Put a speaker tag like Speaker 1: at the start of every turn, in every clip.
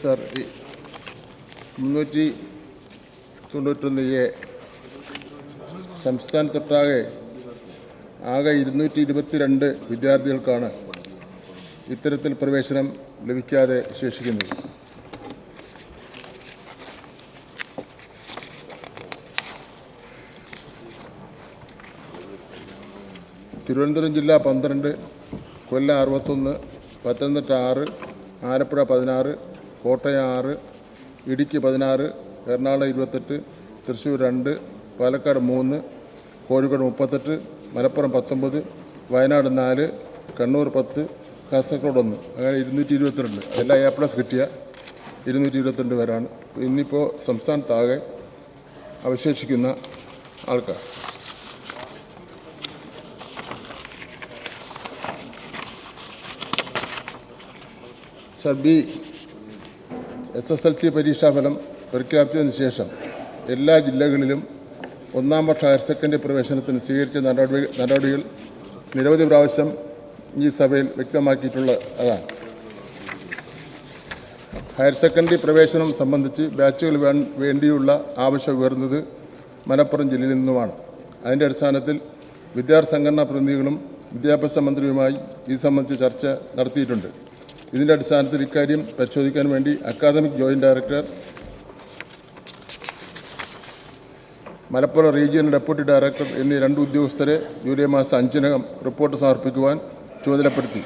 Speaker 1: Sir മുന്നൂറ്റി തൊണ്ണൂറ്റൊന്ന് A സംസ്ഥാനത്തൊട്ടാകെ ആകെ ഇരുന്നൂറ്റി ഇരുപത്തിരണ്ട് വിദ്യാർത്ഥികൾക്കാണ് ഇത്തരത്തിൽ പ്രവേശനം ലഭിക്കാതെ ശേഷിക്കുന്നത്. തിരുവനന്തപുരം ജില്ല പന്ത്രണ്ട് കൊല്ലം അറുപത്തൊന്ന് പത്തനംതിട്ട ആറ് ആലപ്പുഴ പതിനാറ് കോട്ടയം ആറ് ഇടുക്കി പതിനാറ് എറണാകുളം ഇരുപത്തെട്ട് തൃശ്ശൂർ രണ്ട് പാലക്കാട് മൂന്ന് കോഴിക്കോട് മുപ്പത്തെട്ട് മലപ്പുറം പത്തൊമ്പത് വയനാട് നാല് കണ്ണൂർ പത്ത് കാസർഗോഡ് ഒന്ന്. അങ്ങനെ ഇരുന്നൂറ്റി ഇരുപത്തിരണ്ട്. എല്ലാം എ പ്ലസ് കിട്ടിയ ഇരുന്നൂറ്റി ഇരുപത്തിരണ്ട് പേരാണ്. ഇന്നിപ്പോൾ സംസ്ഥാനത്താകെ അവശേഷിക്കുന്ന ആൾക്കാർ. Sir B S S L C പരീക്ഷാഫലം പ്രഖ്യാപിച്ചതിന് ശേഷം എല്ലാ ജില്ലകളിലും ഒന്നാം വർഷ ഹയർ സെക്കൻഡറി പ്രവേശനത്തിന് സ്വീകരിച്ച നടപടി നടപടികൾ നിരവധി പ്രാവശ്യം ഈ സഭയിൽ വ്യക്തമാക്കിയിട്ടുള്ള അതാണ്. ഹയർ സെക്കൻഡറി പ്രവേശനം സംബന്ധിച്ച് ബാച്ചുകൾ വേണ്ടിയുള്ള ആവശ്യം ഉയർന്നത് മലപ്പുറം ജില്ലയിൽ നിന്നുമാണ്. അതിന്റെ അടിസ്ഥാനത്തിൽ വിദ്യാർത്ഥി സംഘടനാ പ്രതിനിധികളും വിദ്യാഭ്യാസ മന്ത്രിയുമായി ഇത് സംബന്ധിച്ച് ചർച്ച നടത്തിയിട്ടുണ്ട്. ഇതിന്റെ അടിസ്ഥാനത്തിൽ ഇക്കാര്യം പരിശോധിക്കാൻ വേണ്ടി academic joint director Malappuram regional deputy director എന്നീ രണ്ട് ഉദ്യോഗസ്ഥരെ ജൂലൈ മാസം അഞ്ചിനകം റിപ്പോർട്ട് സമർപ്പിക്കുവാൻ ചുമതലപ്പെടുത്തി.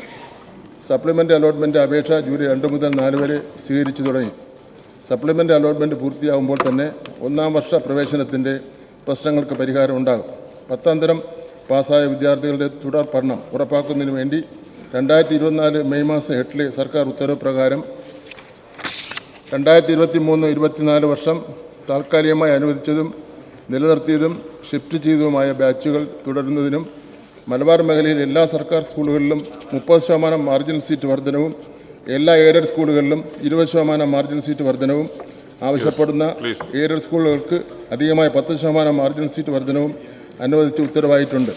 Speaker 1: സപ്ലിമെന്റ് അലോട്ട്മെന്റ് അപേക്ഷ ജൂലൈ രണ്ട് മുതൽ നാല് വരെ സ്വീകരിച്ചു തുടങ്ങി. സപ്ലിമെന്റ് അലോട്ട്മെന്റ് പൂർത്തിയാകുമ്പോൾ തന്നെ ഒന്നാം വർഷ പ്രവേശനത്തിന്റെ പ്രശ്നങ്ങൾക്ക് പരിഹാരം ഉണ്ടാകും. പത്താം തരം പാസ്സായ വിദ്യാർത്ഥികളുടെ തുടർ പഠനം ഉറപ്പാക്കുന്നതിന് വേണ്ടി രണ്ടായിരത്തി ഇരുപത്തിനാല് മെയ് മാസം എട്ടിലെ സർക്കാർ ഉത്തരവ് പ്രകാരം രണ്ടായിരത്തി ഇരുപത്തി മൂന്ന് ഇരുപത്തിനാല് വർഷം താൽക്കാലികമായി അനുവദിച്ചതും നിലനിർത്തിയതും ഷിഫ്റ്റ് ചെയ്തതുമായ ബാച്ചുകൾ തുടരുന്നതിനും മലബാർ മേഖലയിൽ എല്ലാ സർക്കാർ സ്കൂളുകളിലും മുപ്പത് ശതമാനം മാർജിനൽ സീറ്റ് വർധനവും എല്ലാ എയ്ഡഡ് സ്കൂളുകളിലും ഇരുപത് ശതമാനം മാർജിനൽ സീറ്റ് വർധനവും ആവശ്യപ്പെടുന്ന എയ്ഡഡ് സ്കൂളുകൾക്ക് അധികമായ പത്ത് ശതമാനം മാർജിനൽ സീറ്റ് വർധനവും അനുവദിച്ച് ഉത്തരവായിട്ടുണ്ട്.